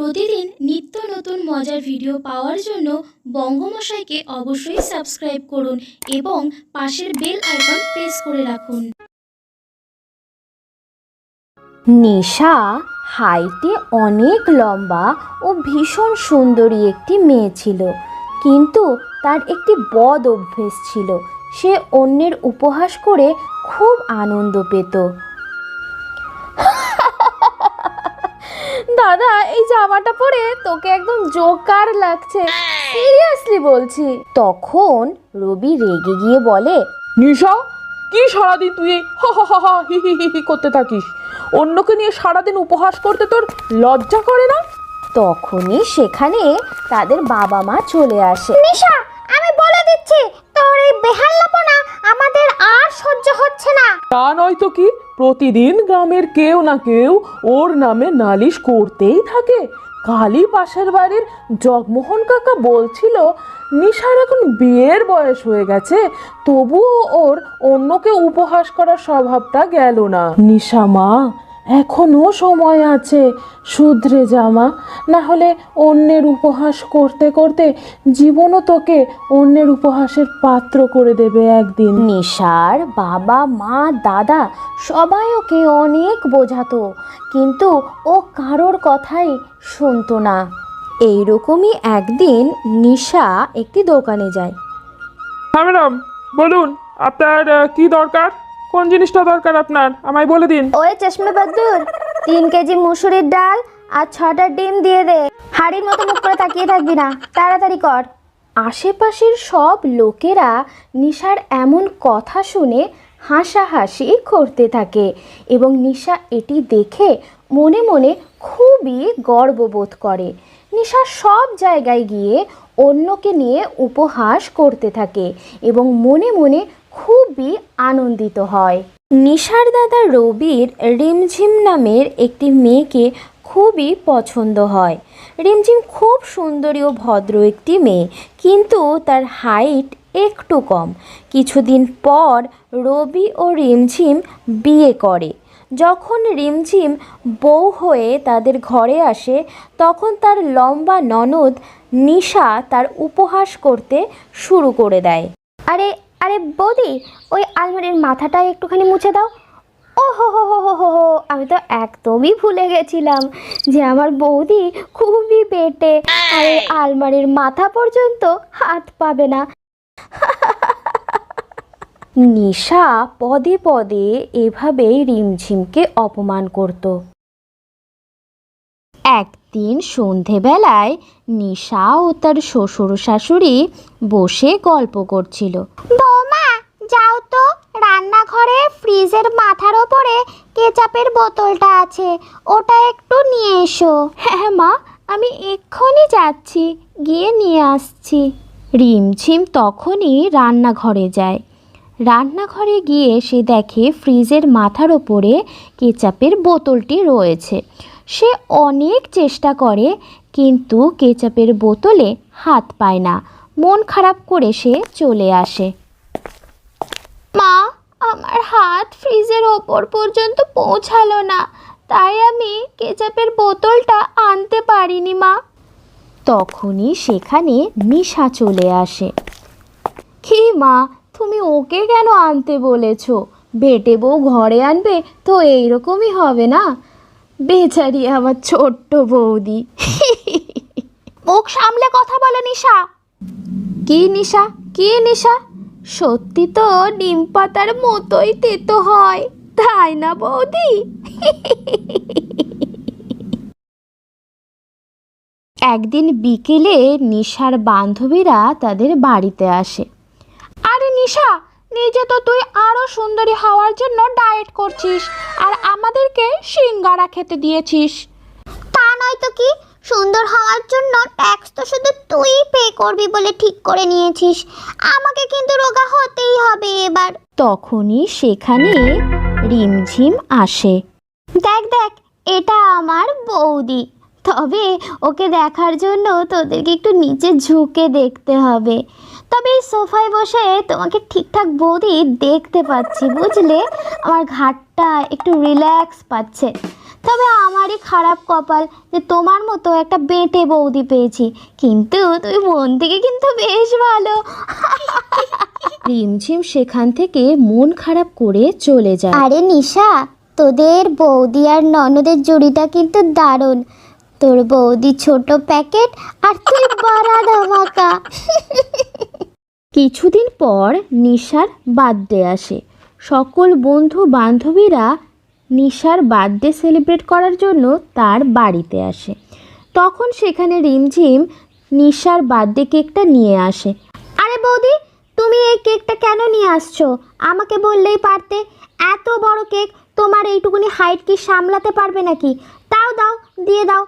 প্রতিদিন নিত্য নতুন মজার ভিডিও পাওয়ার জন্য বঙ্গমশাইকে অবশ্যই সাবস্ক্রাইব করুন এবং পাশের বেল আইকন প্রেস করে রাখুন। নিশা হাইটে অনেক লম্বা ও ভীষণ সুন্দরী একটি মেয়ে ছিল, কিন্তু তার একটি বদ অভ্যেস ছিল। সে অন্যের উপহাস করে খুব আনন্দ পেত। দাদা এই জামাটা পরে তোকে একদম জোকার লাগছে। সিরিয়াসলি বলছি। তখন রবি রেগে গিয়ে বলে নিশা কি সারাদিন তুই এই হা হা হা হা হি হি হি হি করতে থাকিস? অন্যকে নিয়ে সারাদিন উপহাস করতে তোর লজ্জা করে না? তখনই সেখানে তাদের বাবা মা চলে আসে। নিশা আমি বলে দিচ্ছি তোর এই বেহাল্লাপনা আমাদের আর সহ্য হচ্ছে না। তা নয় তো কি? প্রতিদিন গ্রামের কেউ না কেউ ওর নামে নালিশ করতেই থাকে। কালই পাশের বাড়ির জগমোহন কাকা বলছিল, নিশার এখন বিয়ের বয়স হয়ে গেছে, তবুও ওর অন্যকে উপহাস করার স্বভাবটা গেল না। নিশা মা এখনও সময় আছে শুধরে জামা। না হলে অন্যের উপহাস করতে করতে জীবনও তোকে অন্যের উপহাসের পাত্র করে দেবে একদিন। নিশার বাবা মা দাদা সবাই ওকে অনেক বোঝাতো কিন্তু ও কারোর কথাই শুনতো না। এইরকমই একদিন নিশা একটি দোকানে যায়। হ্যাঁ ম্যাডাম বলুন আপনার কি দরকার? কোন জিনিসটা দরকার আপনার? আমায় বলে দিন। ওই চশমা বাদুর, তিন কেজি মুসুরির ডাল আর ছটা ডিম দিয়ে দে। হাড়ির মতো মুখ করে তাকিয়ে থাকবি না। তাড়াতাড়ি কর। আশেপাশের সব লোকেরা নিশার এমন কথা শুনে হাসাহাসি করতে থাকে এবং নিশা এটি দেখে মনে মনে খুবই গর্ববোধ করে। নিশা সব জায়গায় গিয়ে অন্যকে নিয়ে উপহাস করতে থাকে এবং মনে মনে খুবই আনন্দিত হয়। নিশার দাদা রবির রিমঝিম নামের একটি মেয়েকে খুবই পছন্দ হয়। রিমঝিম খুব সুন্দরী ও ভদ্র একটি মেয়ে, কিন্তু তার হাইট একটু কম। কিছুদিন পর রবি ও রিমঝিম বিয়ে করে। যখন রিমঝিম বউ হয়ে তাদের ঘরে আসে, তখন তার লম্বা ননদ নিশা তার উপহাস করতে শুরু করে দেয়। আরে আরে বৌদি, ওই আলমারির মাথাটা একটুখানি মুছে দাও। ও হো হো হো হো হো হো আমি তো একদমই ভুলে গেছিলাম যে আমার বৌদি খুবই পেটে আর আলমারির মাথা পর্যন্ত হাত পাবে না। নিশা পদে পদে এভাবেই রিমঝিমকে অপমান করত। একদিন সন্ধেবেলায় নিশা ও তার শ্বশুর শাশুড়ি বসে গল্প করছিল। বৌমা যাও তো। রান্নাঘরে ফ্রিজের মাথার ওপরে কেচাপের বোতলটা আছে। ওটা একটু নিয়ে এসো। হ্যাঁ মা আমি এক্ষুনি যাচ্ছি। গিয়ে নিয়ে আসছি। রিমঝিম তখনই রান্নাঘরে যায়। রান্নাঘরে গিয়ে সে দেখে ফ্রিজের মাথার ওপরে কেচাপের বোতলটি রয়েছে। সে অনেক চেষ্টা করে, কিন্তু কেচাপের বোতলে হাত পায় না। মন খারাপ করে সে চলে আসে। মা, আমার হাত ফ্রিজের ওপর পর্যন্ত পৌঁছালো না, তাই আমি কেচাপের বোতলটা আনতে পারিনি, মা। তখনই সেখানে নিশা চলে আসে। কি মা, তুমি ওকে কেন আনতে বলেছ? বেটে বউ ঘরে আনবে তো এইরকমই হবে না? বেচারি আমার ছোট্ট বৌদি। মুখ সামলে কথা বলো নিশা। কি নিশা? কি নিশা? সত্যি তো নিম পাতার মতোই তেতো হয় তাই না বৌদি? একদিন বিকেলে নিশার বান্ধবীরা তাদের বাড়িতে আসে। আরে নিশা নিজে তো তুই আরও সুন্দরী হওয়ার জন্য ডায়েট করছিস আর আমাদেরকে সিঙ্গারা খেতে দিয়েছিস। তা নয় তো কি? সুন্দর হওয়ার জন্য ট্যাক্স তো শুধু তুই পে করবি বলে ঠিক করে নিয়েছিস। আমাকে কিন্তু রোগা হতেই হবে এবার। তখনই সেখানে রিমঝিম আসে। দেখ দেখ এটা আমার বৌদি। তবে ওকে দেখার জন্য তোদেরকে একটু নিচে ঝুঁকে দেখতে হবে। তবে এই সোফায় বসে তোমাকে ঠিকঠাক বৌদি দেখতে পাচ্ছি বুঝলে? আমার ঘাটটা একটু রিল্যাক্স পাচ্ছে। তবে আমারই খারাপ কপাল যে তোমার মতো একটা বেঁটে বৌদি পেয়েছি। কিন্তু তুই মন থেকে কিন্তু বেশ ভালো। রিমঝিম সেখান থেকে মন খারাপ করে চলে যায়। আরে নিশা তোদের বৌদি আর ননদের জুড়িটা কিন্তু দারুণ। তোর বৌদি ছোট প্যাকেট আর তুই বড়া ধামাকা। কিছুদিন পর নিশার বার্থডে আসে। সকল বন্ধু বান্ধবীরা নিশার বার্থডে সেলিব্রেট করার জন্য তার বাড়িতে আসে। তখন সেখানে রিমঝিম নিশার বার্থডে কেকটা নিয়ে আসে। আরে বৌদি, তুমি এই কেকটা কেন নিয়ে আসছো? আমাকে বললেই পারতে। এত বড় কেক, তোমার এইটুকুনি হাইট কি সামলাতে পারবে নাকি? তাও দাও, দিয়ে দাও।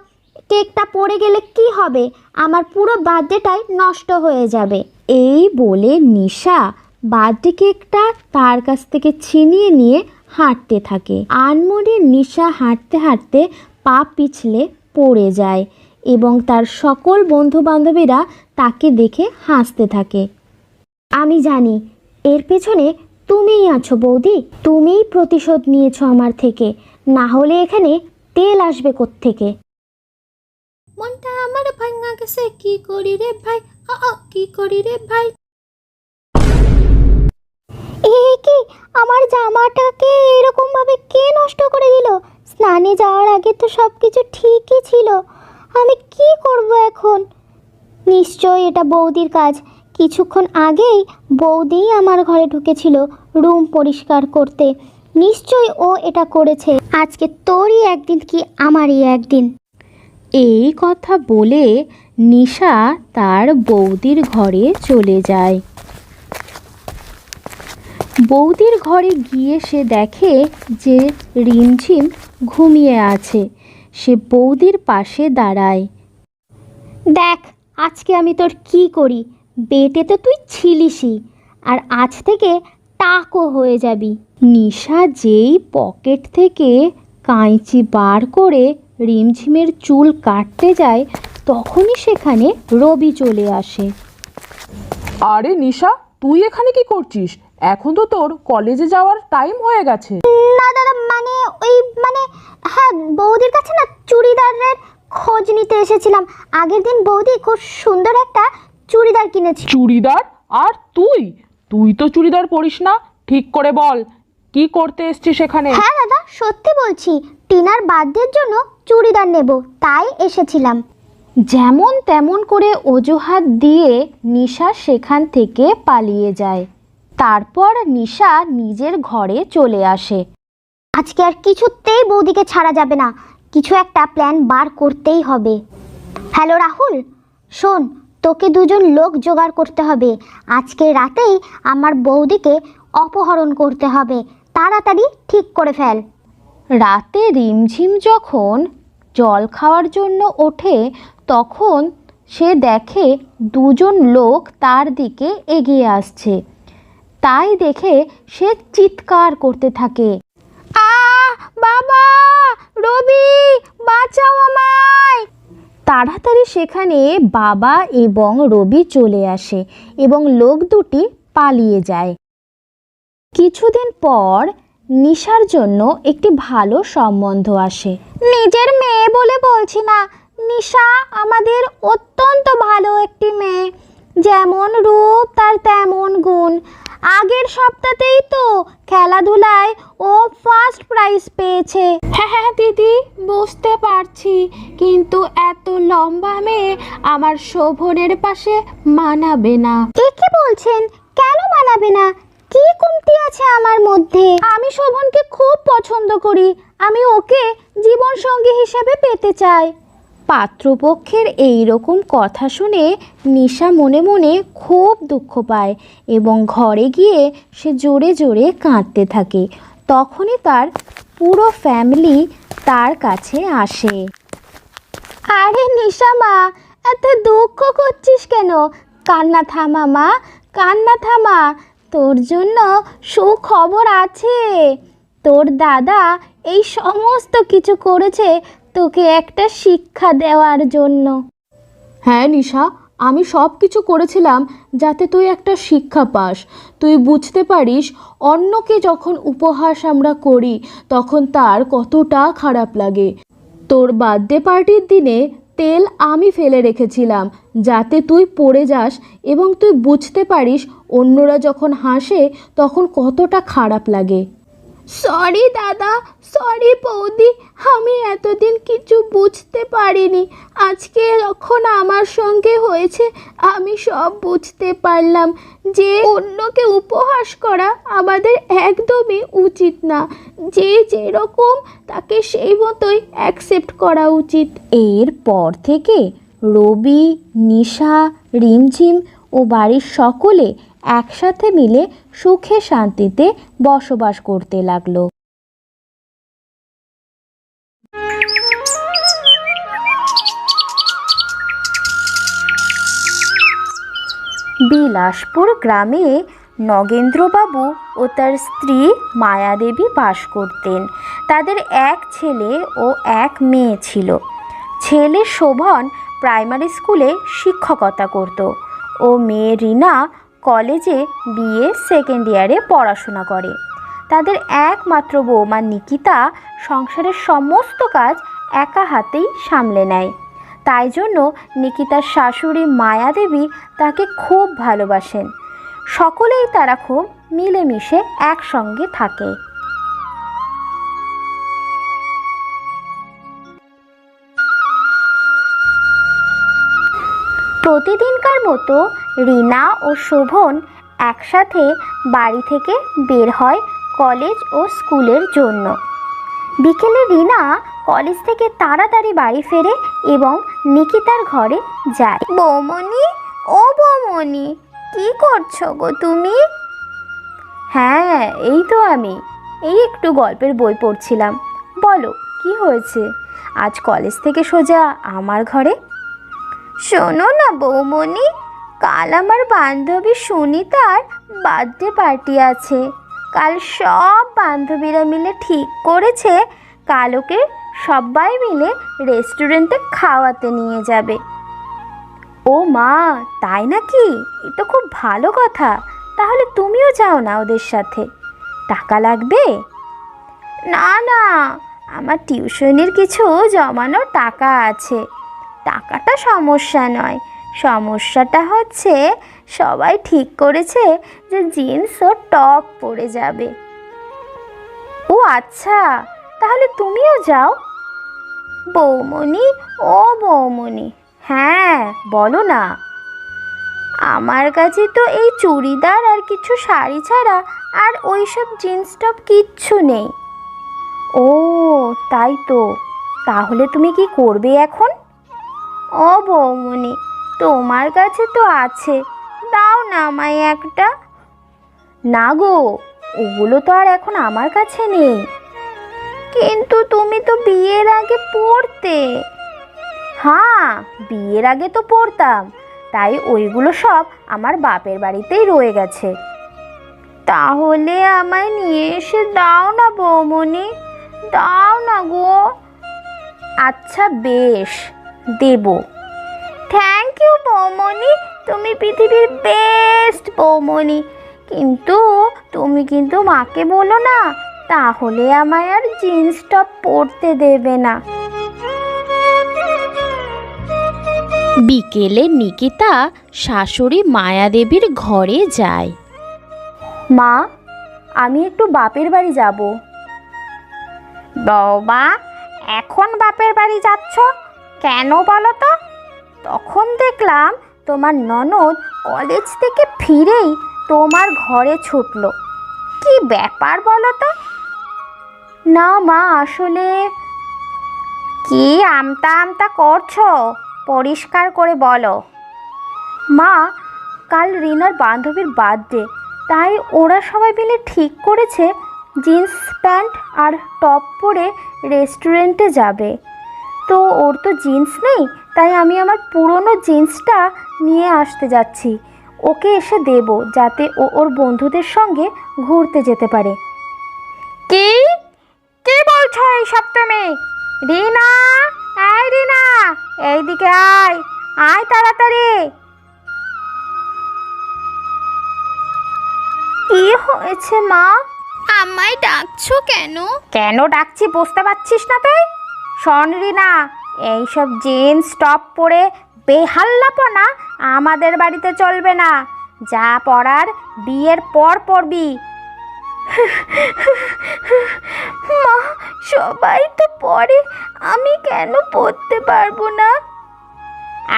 কেকটা পড়ে গেলে কি হবে? আমার পুরো বার্থডেটাই নষ্ট হয়ে যাবে। এই বলে নিশা বার্থডে কেকটা তার কাছ থেকে ছিনিয়ে নিয়ে হাঁটতে থাকে। আনমনে নিশা হাঁটতে হাঁটতে পা পিছলে পড়ে যায় এবং তার সকল বন্ধু বান্ধবীরা তাকে দেখে হাসতে থাকে। আমি জানি, এর পেছনে তুমিই আছো বৌদি। তুমিই প্রতিশোধ নিয়েছো আমার থেকে। না হলে এখানে তেল আসবে থেকে মনটা আমার ভাঙা গেছে। কি করি রে ভাই? কি করি রে ভাই? এ কি? আমার জামাটাকে এরকম ভাবে কে নষ্ট করে দিল? স্নানে যাওয়ার আগে তো সব কিছু ঠিকই ছিল। আমি কি করব এখন? নিশ্চয় এটা বৌদির কাজ। কিছুক্ষণ আগেই বৌদিই আমার ঘরে ঢুকেছিল রুম পরিষ্কার করতে। নিশ্চয় ও এটা করেছে। আজকে তোরই একদিন কি আমারই একদিন? এই কথা বলে নিশা তার বৌদির ঘরে চলে যায়। বৌদির ঘরে গিয়ে সে দেখে যে রিমঝিম ঘুমিয়ে আছে। সে বৌদির পাশে দাঁড়ায়। দেখ, আজকে আমি তোর কি করি? বেটে তো তুই ছিলিসই, আর আজ থেকে টাকও হয়ে যাবি। নিশা যেই পকেট থেকে কাঁচি বার করে রিমঝিমের চুল কাটতে যায় তখনই সেখানে রবি চলে আসে। আরে নিশা তুই এখানে কি করছিস? এখন তো তোর কলেজে যাওয়ার টাইম হয়ে গেছে। না দাদা মানে ওই মানে হ্যাঁ বৌদির কাছে না চুড়িদারের খোঁজ নিতে এসেছিলাম। আগের দিন বৌদি খুব সুন্দর একটা চুড়িদার কিনেছি চুড়িদার? আর তুই? তুই তো চুড়িদার পরিস না। ঠিক করে বল কি করতে এসছিস এখানে? হ্যাঁ দাদা সত্যি বলছি টিনার বার্থডের জন্য চুড়িদার নেব তাই এসেছিলাম। যেমন তেমন করে অজুহাত দিয়ে নিশা সেখান থেকে পালিয়ে যায়। তারপর নিশা নিজের ঘরে চলে আসে। আজকে আর কিছুতেই বৌদিকে ছাড়া যাবে না। কিছু একটা প্ল্যান বার করতেই হবে। হ্যালো রাহুল। শোন তোকে দুজন লোক জোগাড় করতে হবে। আজকে রাতেই আমার বৌদিকে অপহরণ করতে হবে। তাড়াতাড়ি ঠিক করে ফেল। রাতে রিমঝিম যখন জল খাওয়ার জন্য ওঠে তখন সে দেখে দুজন লোক তার দিকে এগিয়ে আসছে। তাই দেখে সে চিৎকার করতে থাকে। আ বাবা, রবি, বাঁচাও আমায়। তাড়াতাড়ি সেখানে বাবা এবং রবি চলে আসে এবং লোক দুটি পালিয়ে যায়। কিছুদিন পর নিশার জন্য একটি ভালো সম্বন্ধ আসে। নিজের মেয়ে বলে বলছি না নিশা আমাদের অত্যন্ত ভালো একটি মেয়ে। যেমন রূপ তার তেমন গুণ। আগের সপ্তাহতেই তো খেলাধুলায় ও ফার্স্ট প্রাইজ পেয়েছে। হ্যাঁ হ্যাঁ দিদি বুঝতে পারছি। কিন্তু এত লম্বা মেয়ে আমার শোভনের পাশে মানাবে না। এ কি বলছেন? কেন মানাবে না? কি কমতি আছে আমার মধ্যে? আমি শোভনকে খুব পছন্দ করি। আমি ওকে জীবন সঙ্গী হিসেবে পেতে চাই। পাত্রপক্ষের এই রকম কথা শুনে নিশা মনে মনে খুব দুঃখ পায় এবং ঘরে গিয়ে সে জোরে জোরে কাঁদতে থাকে। তখনই তার পুরো ফ্যামিলি তার কাছে আসে। আরে নিশা মা, এত দুঃখ করছিস কেন? কান্না থামা মা, কান্না থামা। তোর জন্য সুখবর আছে। তোর দাদা এই সমস্ত কিছু করেছে তোকে একটা শিক্ষা দেওয়ার জন্য। হ্যাঁ নিশা, আমি সব কিছু করেছিলাম যাতে তুই একটা শিক্ষা পাস। তুই বুঝতে পারিস, অন্যকে যখন উপহাস আমরা করি, তখন তার কতটা খারাপ লাগে। তোর বার্থডে পার্টির দিনে তেল আমি ফেলে রেখেছিলাম, যাতে তুই পড়ে যাস এবং তুই বুঝতে পারিস অন্যরা যখন হাসে, তখন কতটা খারাপ লাগে। সরি দাদা। সরি বৌদি। আমি এতদিন কিছু বুঝতে পারিনি। আজকে যখন আমার সঙ্গে হয়েছে, আমি সব বুঝতে পারলাম যে অন্যকে উপহাস করা আমাদের একদমই উচিত না। যে যেরকম তাকে সেই মতোই অ্যাকসেপ্ট করা উচিত। এরপর থেকে রবি, নিশা, রিমঝিম ও বাড়ির সকলে একসাথে মিলে সুখে শান্তিতে বসবাস করতে লাগল। বিলাসপুর গ্রামে নগেন্দ্রবাবু ও তার স্ত্রী মায়াদেবী বাস করতেন। তাদের এক ছেলে ও এক মেয়ে ছিল। ছেলে শোভন প্রাইমারি স্কুলে শিক্ষকতা করত ও মেয়ে রিনা কলেজে বিএ সেকেন্ড ইয়ারে পড়াশোনা করে। তাদের একমাত্র বৌমা নিকিতা সংসারের সমস্ত কাজ একা হাতেই সামলে নেয়। তাই জন্য নিকিতার শাশুড়ি মায়াদেবী তাকে খুব ভালোবাসেন। সকলেই তারা খুব মিলেমিশে একসঙ্গে থাকে। প্রতিদিনকার মতো রিনা ও শোভন একসাথে বাড়ি থেকে বের হয় কলেজ ও স্কুলের জন্য। বিকেলে রিনা কলেজ থেকে তাড়াতাড়ি বাড়ি ফেরে এবং নিকিতার ঘরে যায়। বৌমনি ও বৌমনি কি করছ গো তুমি? হ্যাঁ এই তো আমি। এই একটু গল্পের বই পড়ছিলাম। বলো কি হয়েছে? আজ কলেজ থেকে সোজা আমার ঘরে শোনো না বৌমণি, কাল আমার বান্ধবী সুনিতার বার্থডে পার্টি আছে। কাল সব বান্ধবীরা মিলে ঠিক করেছে কাল ওকে সবাই মিলে রেস্টুরেন্টে খাওয়াতে নিয়ে যাবে। ও মা, তাই নাকি? এ তো খুব ভালো কথা। তাহলে তুমিও যাও না ওদের সাথে। টাকা লাগবে? না না, আমার টিউশনির কিছু জমানো টাকা আছে। টাকাটা সমস্যা নয়। সমস্যাটা হচ্ছে সবাই ঠিক করেছে যে জিন্স ও টপ পরে যাবে। ও আচ্ছা তাহলে তুমিও যাও। বৌমণি, ও বৌমণি হ্যাঁ বলো না। আমার কাছে তো এই চুড়িদার আর কিছু শাড়ি ছাড়া আর ওই সব জিন্স টপ কিচ্ছু নেই। ও, তাই তো। তাহলে তুমি কি করবে এখন? ও বৌমনি, তোমার কাছে তো আছে। দাও না আমায় একটা। না গো, ওগুলো তো আর এখন আমার কাছে নেই। কিন্তু তুমি তো বিয়ের আগে পড়তে। হ্যাঁ বিয়ের আগে তো পড়তাম, তাই ওইগুলো সব আমার বাপের বাড়িতেই রয়ে গেছে। তাহলে আমায় নিয়ে এসে দাও না বৌমনি, দাও না গো। আচ্ছা বেশ। দেব। থ্যাংক ইউ বৌমনি তুমি পৃথিবীর বেস্ট বৌমনি কিন্তু তুমি কিন্তু মাকে বলো না তাহলে আমায় আর জিন্স টপ পরতে দেবে না। বিকেলে নিকিতা শাশুড়ি মায়াদেবীর ঘরে যায়। মা আমি একটু বাপের বাড়ি যাব। বাবা এখন বাপের বাড়ি যাচ্ছ? কেন বলো তো? তখন দেখলাম তোমার ননদ কলেজ থেকে ফিরেই তোমার ঘরে ছুটলো। কি ব্যাপার বলো তো? না মা, আসলে কি আমতা আমতা করছ? পরিষ্কার করে বলো। মা, কাল রিনার বান্ধবীর বার্থডে, তাই ওরা সবাই মিলে ঠিক করেছে জিন্স প্যান্ট আর টপ পরে রেস্টুরেন্টে যাবে। তো ওর তো জিন্স নেই তাই আমি আমার পুরনো জিন্সটা নিয়ে আসতে যাচ্ছি। ওকে এসে দেব যাতে ও ওর বন্ধুদের সঙ্গে ঘুরতে যেতে পারে। কি? কি বলছো এই সপ্তমে রিনা এই রিনা এইদিকে আয় আয় তাড়াতাড়ি। কি হয়েছে মা? আমায় ডাকছো কেন? কেন ডাকছি বুঝতে পারছিস না তুই? শোন রিনা এইসব জিন্স টপ পরে বেহাল্লাপনা আমাদের বাড়িতে চলবে না। যা পড়ার বিয়ের পর পড়বি মা সবাই তো পরে আমি কেন পড়তে পারব না?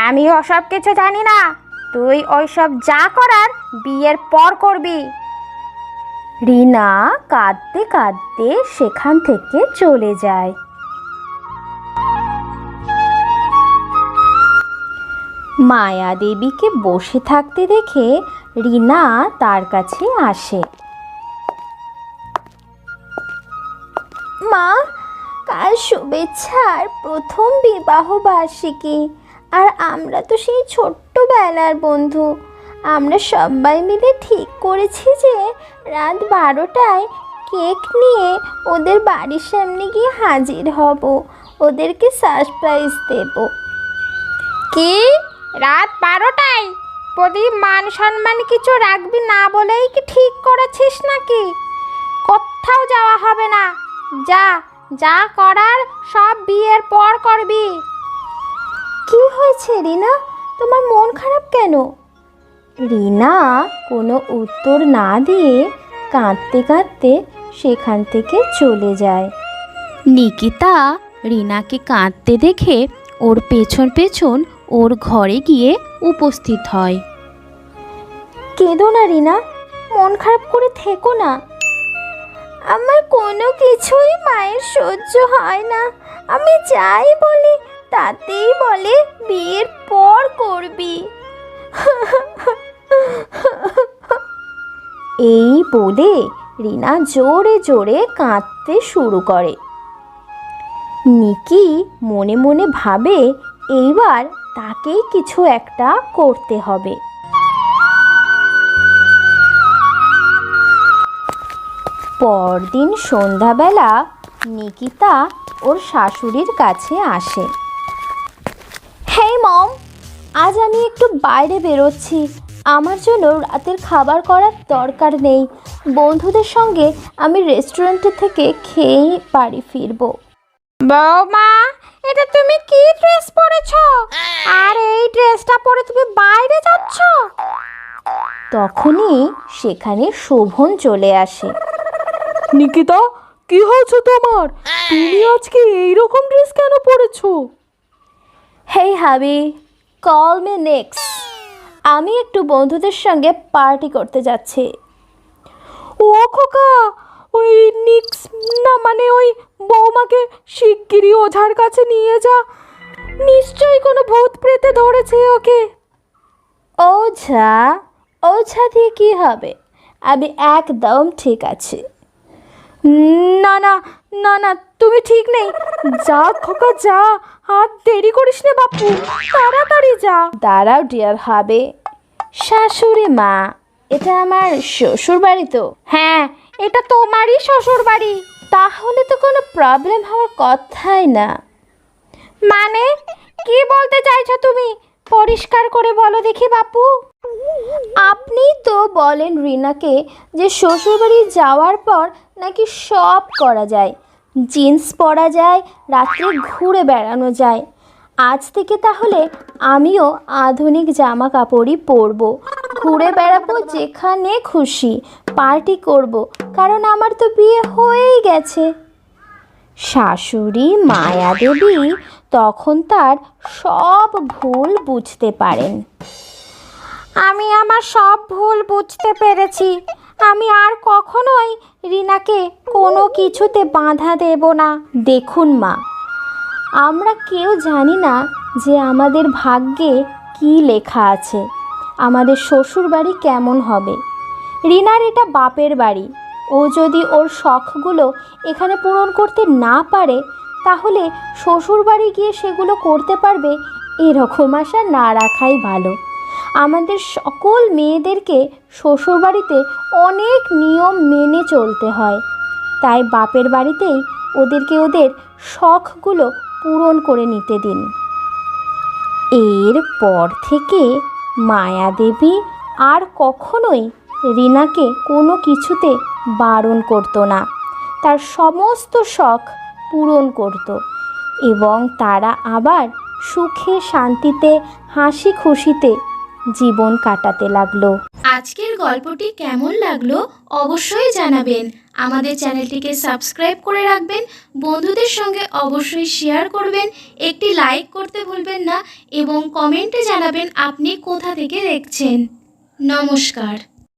আমি ওসব কিছু জানি না। তুই ওইসব যা করার বিয়ের পর করবি। রিনা কাঁদতে কাঁদতে সেখান থেকে চলে যায়। মায়া দেবীকে বসে থাকতে দেখে রিনা তার কাছে আসে। মা, কাল শুভেচ্ছার প্রথম বিবাহ বার্ষিকী। আর আমরা তো সেই ছোট্টবেলার বন্ধু। আমরা সবাই মিলে ঠিক করেছি যে রাত বারোটায় কেক নিয়ে ওদের বাড়ির সামনে গিয়ে হাজির হব। ওদেরকে সারপ্রাইজ দেব। কি? রাত বারোটায়? প্রদীপ মান সম্মান কিছু রাখবি না বলেই কি ঠিক করেছিস নাকি? কোথাও যাওয়া হবে না। যা যা করার সব বিয়ের পর করবি। কি হয়েছে রিনা? তোমার মন খারাপ কেন? রিনা কোনো উত্তর না দিয়ে কাঁদতে কাঁদতে সেখান থেকে চলে যায়। নিকিতা রিনাকে কাঁদতে দেখে ওর পেছন পেছন ওর ঘরে গিয়ে উপস্থিত হয়। কেঁদো না, রিনা। মন খারাপ করে থেকো না। আমার কোনো কিছুই মায়ের সহ্য হয় না। আমি যাই বলি, তাতেই বলে, বিয়ের পর করবি। এই বলে রিনা জোরে জোরে কাঁদতে শুরু করে। নিকি মনে মনে ভাবে, এইবার তাকেই কিছু একটা করতে হবে। পরদিন সন্ধ্যাবেলা নিকিতা ওর শাশুড়ির কাছে আসে। হেই মম, আজ আমি একটু বাইরে বেরোচ্ছি। আমার জন্য রাতের খাবার করার দরকার নেই। বন্ধুদের সঙ্গে আমি রেস্টুরেন্টে থেকে খেয়েই বাড়ি ফিরবো। বৌমা এটা তুমি কি ড্রেস পরেছো? আর এই ড্রেসটা পরে তুমি বাইরে যাচ্ছ? তখনই সেখানে শোভন চলে আসে। নিকিতা কি হয়েছে তোমার? তুমি আজকে এইরকম ড্রেস কেন পরেছো? হেই হাবি কল মে নেক্সট আমি একটু বন্ধুদের সঙ্গে পার্টি করতে যাচ্ছি। ও খোকা ওই নিক্স না মানে ওই বৌমাকে শিগগিরই ওঝার কাছে নিয়ে যা। নিশ্চয়ই কোনো ভূত প্রেতে ধরেছে ওকে। ওঝা ওঝা দিয়ে কি হবে? আমি একদম ঠিক আছি। না না না না তুমি ঠিক নেই। যা খোকা যা আর দেরি করিস না বাপু তাড়াতাড়ি যা। দাঁড়াও ডিয়ার হবে। শাশুড়ি মা এটা আমার শ্বশুর বাড়ি তো। হ্যাঁ এটা তোমারই শ্বশুর বাড়ি তাহলে তো কোনো প্রবলেম হওয়ার কথাই না। মানে কি বলতে চাইছো তুমি? পরিষ্কার করে বলো দেখি বাপু। আপনি তো বলেন রিনাকে যে শ্বশুরবাড়ি যাওয়ার পর নাকি সব করা যায়। জিন্স পরা যায়, রাত্রে ঘুরে বেড়ানো যায়। আজ থেকে তাহলে আমিও আধুনিক জামা কাপড়ই পরবো। ঘুরে বেড়াবো যেখানে খুশি, পার্টি করব, কারণ আমার তো বিয়ে হয়েই গেছে। শাশুড়ি মায়া দেবী তখন তার সব ভুল বুঝতে পারেন। আমি আমার সব ভুল বুঝতে পেরেছি। আমি আর কখনোই রিনাকে কোনো কিছুতে বাধা দেব না। দেখুন মা আমরা কেউ জানি না যে আমাদের ভাগ্যে কি লেখা আছে। আমাদের শ্বশুর বাড়ি কেমন হবে? রিনার এটা বাপের বাড়ি। ও যদি ওর শখগুলো এখানে পূরণ করতে না পারে, তাহলে শ্বশুর বাড়ি গিয়ে সেগুলো করতে পারবে এরকম আশা না রাখাই ভালো। আমাদের সকল মেয়েদেরকে শ্বশুরবাড়িতে অনেক নিয়ম মেনে চলতে হয়। তাই বাপের বাড়িতেই ওদেরকে ওদের শখগুলো পূরণ করে নিতে দিন। এরপর থেকে মায়াদেবী আর কখনোই রিনাকে কোনো কিছুতে বারণ করতো না। তার সমস্ত শখ পূরণ করত এবং তারা আবার সুখে, শান্তিতে হাসি খুশিতে জীবন কাটাতে লাগল। আজকের গল্পটি কেমন লাগল অবশ্যই জানাবেন। আমাদের চ্যানেলটিকে সাবস্ক্রাইব করে রাখবেন, বন্ধুদের সঙ্গে অবশ্যই শেয়ার করবেন, একটি লাইক করতে ভুলবেন না এবং কমেন্টে জানাবেন আপনি কোথা থেকে দেখছেন। নমস্কার।